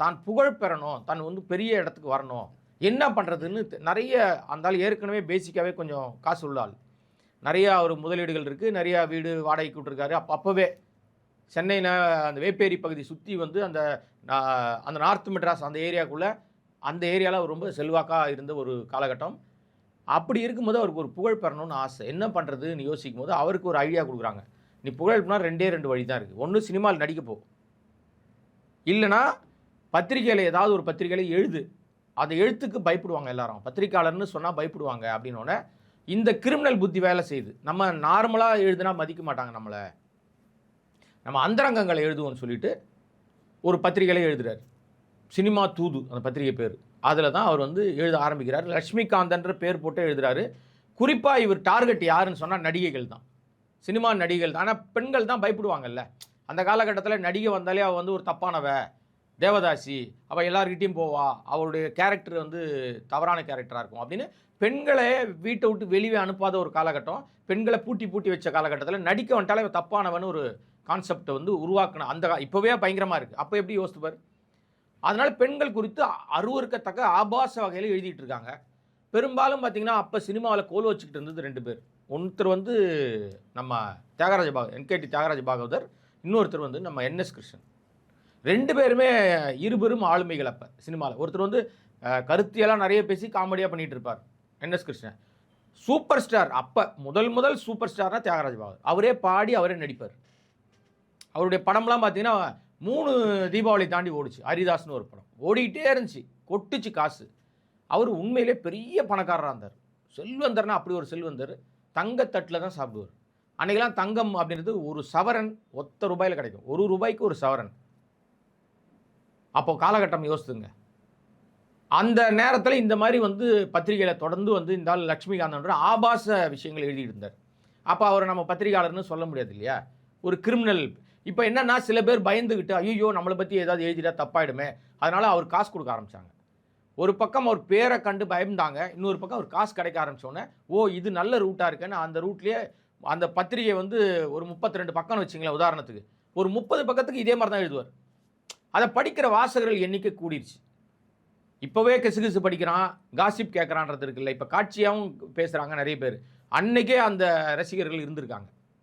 தான் புகழ் பெறணும் தான் வந்து பெரிய இடத்துக்கு வரணும். என்ன பண்ணுறதுன்னு நிறைய அந்த ஆள் ஏற்கனவே பேசிக்காகவே கொஞ்சம் காசு உள்ளாள் நிறையா ஒரு முதலீடுகள் இருக்குது நிறையா வீடு வாடகைக்கு விட்டுருக்காரு. அப்போ அப்போவே சென்னையில் அந்த வேப்பேரி பகுதி சுற்றி வந்து அந்த அந்த நார்த் மெட்ராஸ் அந்த ஏரியாக்குள்ளே அந்த ஏரியாவில் ரொம்ப செல்வாக்காக இருந்த ஒரு காலகட்டம். அப்படி இருக்கும்போது அவருக்கு ஒரு புகழ் பெறணும்னு ஆசை. என்ன பண்ணுறதுன்னு யோசிக்கும் போது அவருக்கு ஒரு ஐடியா கொடுக்குறாங்க. நீ புகழ் ரெண்டே ரெண்டு வழி தான் இருக்குது ஒன்று சினிமாவில் நடிக்க போ இல்லைனா பத்திரிக்கையில் ஏதாவது ஒரு பத்திரிகையில் எழுது. அந்த எழுத்துக்கு பயப்படுவாங்க எல்லாரும். பத்திரிக்கையாளர்னு சொன்னால் பயப்படுவாங்க அப்படின்னோடனே இந்த கிரிமினல் புத்தி வேலை செய்யுது. நம்ம நார்மலாக எழுதுனா மதிக்க மாட்டாங்க நம்மளை. நம்ம அந்தரங்கங்களை எழுதுவோம்னு சொல்லிட்டு ஒரு பத்திரிகையில் எழுதுறாரு. சினிமா தூது அந்த பத்திரிகை பேர். அதில் தான் அவர் வந்து எழுத ஆரம்பிக்கிறார். லக்ஷ்மிகாந்தன்ற பேர் போட்டு எழுதுறாரு. குறிப்பாக இவர் டார்கெட் யாருன்னு சொன்னால் நடிகைகள் தான். சினிமா நடிகைகள் தான். ஆனால் பெண்கள் தான் பயப்படுவாங்கல்ல. அந்த காலகட்டத்தில் நடிகை வந்தாலே அவள் வந்து ஒரு தப்பானவ. தேவதாசி அவள் எல்லார்கிட்டயும் போவா அவளுடைய கேரக்டர் வந்து தவறான கேரக்டராக இருக்கும். அப்படின்னு பெண்களை வீட்டை விட்டு வெளியே அனுப்பாத ஒரு காலகட்டம் பெண்களை பூட்டி பூட்டி வச்ச காலகட்டத்தில் நடிக்க வந்துட்டாலே தப்பானவன் ஒரு கான்செப்டை வந்து உருவாக்கணும் அந்த இப்போவே பயங்கரமாக இருக்குது அப்போ எப்படி யோசித்துப்பார் அதனால் பெண்கள் குறித்து அருவருக்கத்தக்க ஆபாச வகையில் எழுதிட்டு இருக்காங்க. பெரும்பாலும் பார்த்தீங்கன்னா அப்போ சினிமாவில் கோல் வச்சுக்கிட்டு இருந்தது ரெண்டு பேர். ஒருத்தர் வந்து நம்ம தியாகராஜ பாக என்கேடி தியாகராஜ பாகவதர் இன்னொருத்தர் வந்து நம்ம என்எஸ் கிருஷ்ணன். ரெண்டு பேருமே இருபெரும் ஆளுமைகள் அப்போ சினிமாவில் ஒருத்தர் வந்து கருத்தியெல்லாம் நிறைய பேசி காமெடியாக பண்ணிகிட்டு இருப்பார். என்எஸ் கிருஷ்ணன். சூப்பர் ஸ்டார் அப்போ முதல் முதல் சூப்பர் ஸ்டார்னா தியாகராஜ் பாபு. அவரே பாடி அவரே நடிப்பார். அவருடைய படம்லாம் பார்த்தீங்கன்னா மூணு தீபாவளி தாண்டி ஓடிச்சு. ஹரிதாஸ்னு ஒரு படம். ஓடிக்கிட்டே இருந்துச்சு. கொட்டுச்சு காசு. அவர் உண்மையிலே பெரிய பணக்காரராக இருந்தார். செல்வந்தர்னா அப்படி ஒரு செல்வந்தர். தங்கத்தட்டில் தான் சாப்பிடுவார். அன்றைக்கெல்லாம் தங்கம் அப்படின்றது ஒரு சவரன் ஒத்த ரூபாயில் கிடைக்கும். ஒரு ரூபாய்க்கு ஒரு சவரன். அப்போது காலகட்டம் யோசித்துங்க. அந்த நேரத்தில் இந்த மாதிரி வந்து பத்திரிகையில் தொடர்ந்து வந்து இந்த ஆள் லக்ஷ்மிகாந்தன்ற ஆபாச விஷயங்கள் எழுதியிருந்தார். அப்போ அவரை நம்ம பத்திரிகையாளர்னு சொல்ல முடியாது இல்லையா? ஒரு கிரிமினல். இப்போ என்னன்னா சில பேர் பயந்துக்கிட்டு ஐயோ நம்மளை பற்றி ஏதாவது எழுதிட்டா தப்பாயிடுமே. அதனால் அவர் காசு கொடுக்க ஆரம்பிச்சாங்க. ஒரு பக்கம் அவர் பேரை கண்டு பயந்தாங்க இன்னொரு பக்கம் அவர் காசு கிடைக்க ஆரம்பிச்சோன்னே ஓ இது நல்ல ரூட்டாக இருக்குன்னு அந்த ரூட்லேயே அந்த பத்திரிகை வந்து ஒரு முப்பத்தி ரெண்டு பக்கம்னு வச்சிங்களேன் உதாரணத்துக்கு. ஒரு முப்பது பக்கத்துக்கு இதே மாதிரி தான் எழுதுவார். அதை படிக்கிற வாசகர்கள் எண்ணிக்கை கூடிருச்சு. இப்போவே கிசுகிசு படிக்கிறான் காசிப் கேட்குறான்றது இருக்குல்ல இப்போ காட்சியாகவும் பேசுகிறாங்க நிறைய பேர். அன்னைக்கே அந்த ரசிகர்கள் இருந்திருக்காங்க.